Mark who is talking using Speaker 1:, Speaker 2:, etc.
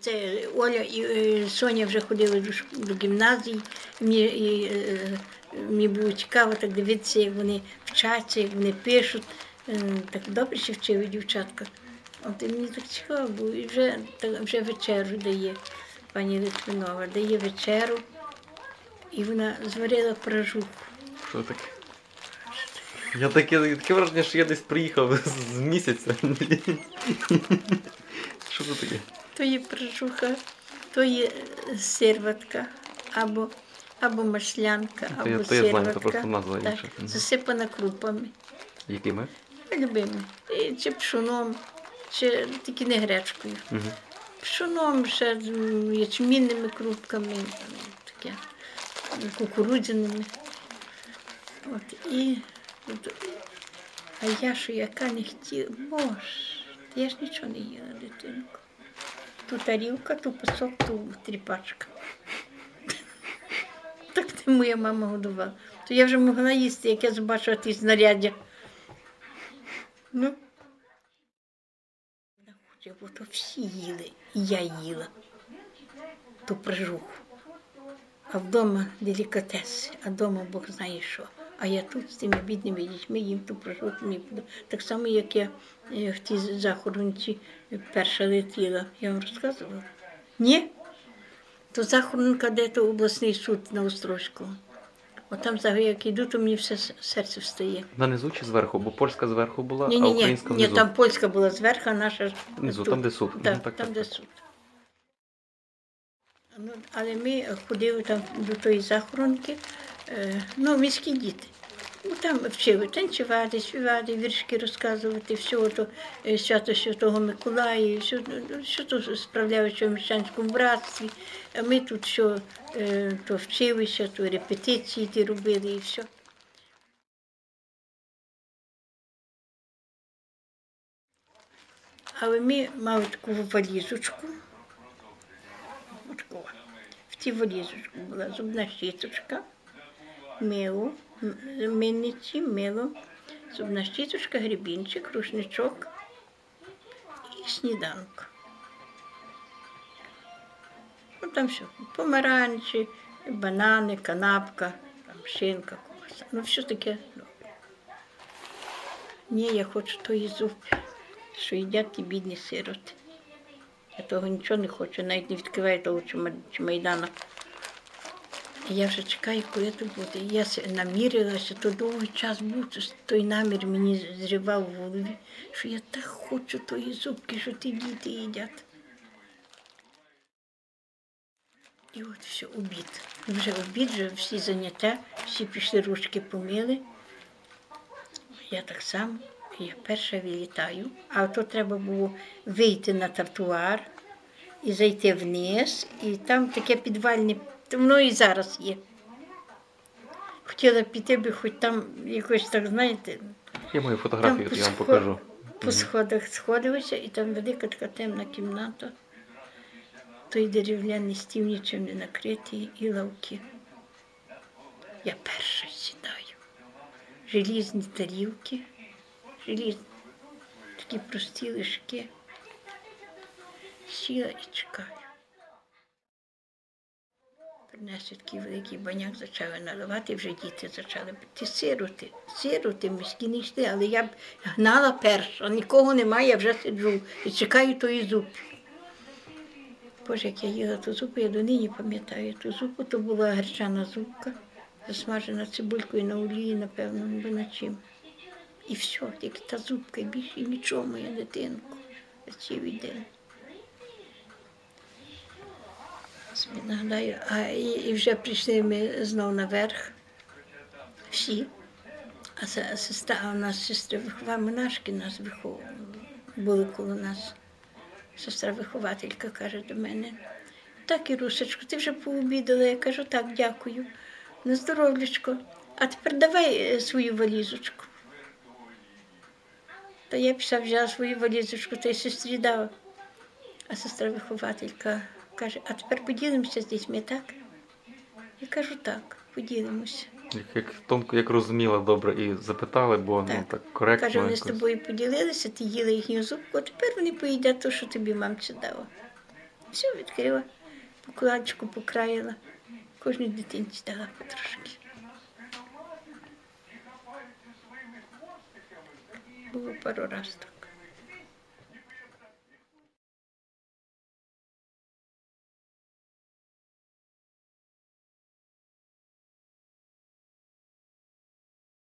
Speaker 1: Це Оля і е, Соня вже ходили до, гімназії. Мені, і, е, мені було цікаво так дивитися, як вони вчаться, як вони пишуть. Е, Так добре ще вчили дівчатка. От і мені так цікаво було. І вже, та- вже вечеру дає пані Литвинова, дає вечеру. І вона зварила пражуху.
Speaker 2: Що таке? Я таке, таке враження, що я десь приїхав з місяця. Що це таке?
Speaker 1: То є пражуха, то є сирватка або, або
Speaker 2: я-
Speaker 1: або
Speaker 2: то я знаю, то просто назва
Speaker 1: Так,
Speaker 2: інша.
Speaker 1: Засипана крупами.
Speaker 2: Якими?
Speaker 1: Любими. І Чи пшоном, чи тільки не гречкою.
Speaker 2: Угу.
Speaker 1: Пшоном, ще ячмінними крупками, таке, кукурудзяними. От, і, от, а я що яка не хотіла, боже, я ж нічого не їла, дитинку. Ту тарілка, ту пасок, ту тріпачка. Так не моя мама годувала. То я вже могла їсти, як я побачила ті знаряддя. Ну. Бо то всі їли, і я їла ту прижуху. А вдома делікатеси, а вдома Бог знає що. А я тут з тими бідними дітьми їм ту прижуху не буду. Так само, як я е, в тій захоронці перша летіла. Я вам розказувала? Ні? То захоронка, де то обласний суд на Острозькому. От там, взагалі, як йду, то мені все серце встає.
Speaker 2: На низу чи зверху? Бо польська зверху була,
Speaker 1: Ні,
Speaker 2: а
Speaker 1: ні, ні,
Speaker 2: українська
Speaker 1: ні, там польська була зверху, а наша
Speaker 2: Внизу,
Speaker 1: тут.
Speaker 2: там, де суд.
Speaker 1: Так,
Speaker 2: Ну, так,
Speaker 1: там,
Speaker 2: так,
Speaker 1: де
Speaker 2: так.
Speaker 1: суд. Ну, але ми ходили там до тої захоронки, ну, міські діти. Ну, там вчили танцювати, співати, віршки розказувати, все то е, свято Святого Миколая, все, ну, що то справлялося в міщанському братстві. А ми тут що е, то вчилися, то репетиції ті робили і все. Але ми мали таку валізочку. В тій валізочку була зубна щіточка, мило, м- мильниці, мило, зубна щіточка, гребінчик, рушничок і сніданок. Ну, там все. Помаранчі, банани, канапка, там шинка, ковбаса. Ну, все таке. Ні, я хочу тої зупи, що їдять ті бідні сироти. Я того нічого не хочу, навіть не відкриваю того чума- чемайдана. Я вже чекаю, коли це буде. Я намірилася, то довгий час був, той намір мені зривав в голові, що я так хочу тої зубки, що ті діти їдять. І от все, обід. Вже обід, вже всі заняття, всі пішли ручки помили. Я так само, я перша вилітаю, а то треба було вийти на тротуар і зайти вниз, і там таке підвальне, воно і зараз є. Хотіла піти би, хоч там якось так, знаєте,
Speaker 2: фотографію,
Speaker 1: Там
Speaker 2: то я вам покажу.
Speaker 1: по сходах сходилися, і там велика така темна кімната. Той дерев'яний стіл нічим не накритий і лавки. Я перша сідаю. Желізні тарілки, желізні, такі прості лишки. Сіла і чекаю. Принесли такий великий баняк, почали наливати, вже діти почали пити. Сироти, сироти, міські не йшли, але я б гнала перша, нікого немає, я вже сиджу і чекаю тої зупи. Боже, як я їла ту зупу, я донині пам'ятаю ту зупу, то була гречана зупка, засмажена цибулькою на олії, напевно, бо на чим. І все, тільки та зупка, і більше нічого, моя дитинку, цілий день. Собі а і, і вже прийшли ми знов наверх. Всі. А се- сестра, а у нас сестри монашки нас виховували, були коло нас. Сестра вихователька каже до мене, так, Ірусечко, ти вже пообідала. Я кажу, так, дякую. На здоров'ячко. А тепер давай е, свою валізочку. Та я пішла взяла свою валізочку та й сестрі дала. А сестра вихователька каже, а тепер поділимося з дітьми, так? Я кажу, так, поділимося.
Speaker 2: Як, як тонко, як розуміла добре і запитали, бо ну
Speaker 1: Так.
Speaker 2: так коректно.
Speaker 1: Каже, вони з тобою поділилися, ти їла їхню зубку, а тепер вони поїдять те, що тобі мамця дала. Все відкрила, покладочку покраїла. Кожній дитинці дала потрошки. Було пару разів так.